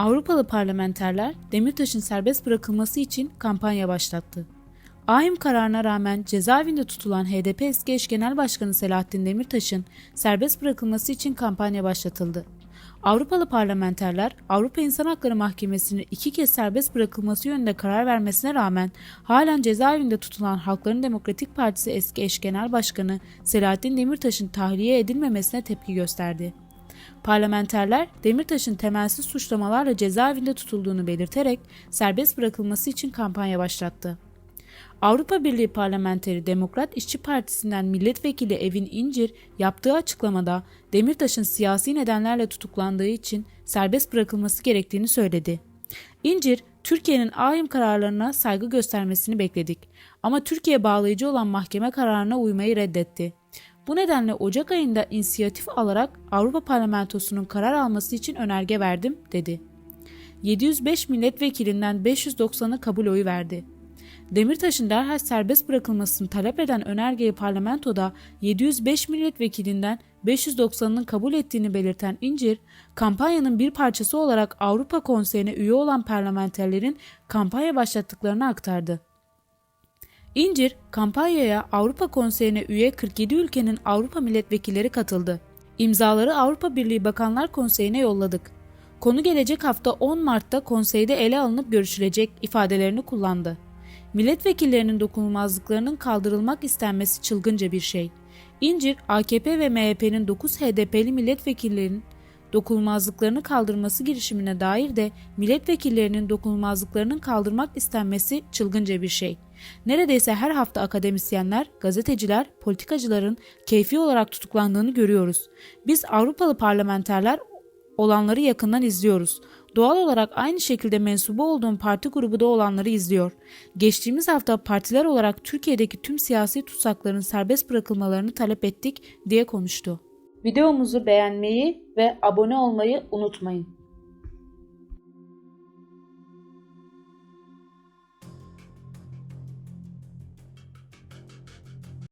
Avrupalı parlamenterler Demirtaş'ın serbest bırakılması için kampanya başlattı. Ahim kararına rağmen cezaevinde tutulan HDP eski eş genel başkanı Selahattin Demirtaş'ın serbest bırakılması için kampanya başlatıldı. Avrupalı parlamenterler Avrupa İnsan Hakları Mahkemesi'nin iki kez serbest bırakılması yönünde karar vermesine rağmen halen cezaevinde tutulan Halkların Demokratik Partisi eski eş genel başkanı Selahattin Demirtaş'ın tahliye edilmemesine tepki gösterdi. Parlamenterler Demirtaş'ın temelsiz suçlamalarla cezaevinde tutulduğunu belirterek serbest bırakılması için kampanya başlattı. Avrupa Birliği Parlamenteri Demokrat İşçi Partisi'nden milletvekili Evin İncir yaptığı açıklamada Demirtaş'ın siyasi nedenlerle tutuklandığı için serbest bırakılması gerektiğini söyledi. İncir, Türkiye'nin ahim kararlarına saygı göstermesini bekledik ama Türkiye bağlayıcı olan mahkeme kararına uymayı reddetti. Bu nedenle Ocak ayında inisiyatif alarak Avrupa Parlamentosu'nun karar alması için önerge verdim, dedi. 705 milletvekilinden 590'ı kabul oyu verdi. Demirtaş'ın derhal serbest bırakılmasını talep eden önergeyi parlamentoda 705 milletvekilinden 590'ının kabul ettiğini belirten İncir, kampanyanın bir parçası olarak Avrupa Konseyi'ne üye olan parlamenterlerin kampanya başlattıklarını aktardı. İncir, kampanyaya Avrupa Konseyi'ne üye 47 ülkenin Avrupa milletvekilleri katıldı. İmzaları Avrupa Birliği Bakanlar Konseyi'ne yolladık. Konu gelecek hafta 10 Mart'ta konseyde ele alınıp görüşülecek ifadelerini kullandı. Milletvekillerinin dokunulmazlıklarının kaldırılmak istenmesi çılgınca bir şey. İncir, AKP ve MHP'nin 9 HDP'li milletvekillerinin dokunulmazlıklarını kaldırması girişimine dair de milletvekillerinin dokunulmazlıklarının kaldırmak istenmesi çılgınca bir şey. Neredeyse her hafta akademisyenler, gazeteciler, politikacıların keyfi olarak tutuklandığını görüyoruz. Biz Avrupalı parlamenterler olanları yakından izliyoruz. Doğal olarak aynı şekilde mensubu olduğum parti grubu da olanları izliyor. Geçtiğimiz hafta partiler olarak Türkiye'deki tüm siyasi tutsakların serbest bırakılmalarını talep ettik diye konuştu. Videomuzu beğenmeyi ve abone olmayı unutmayın.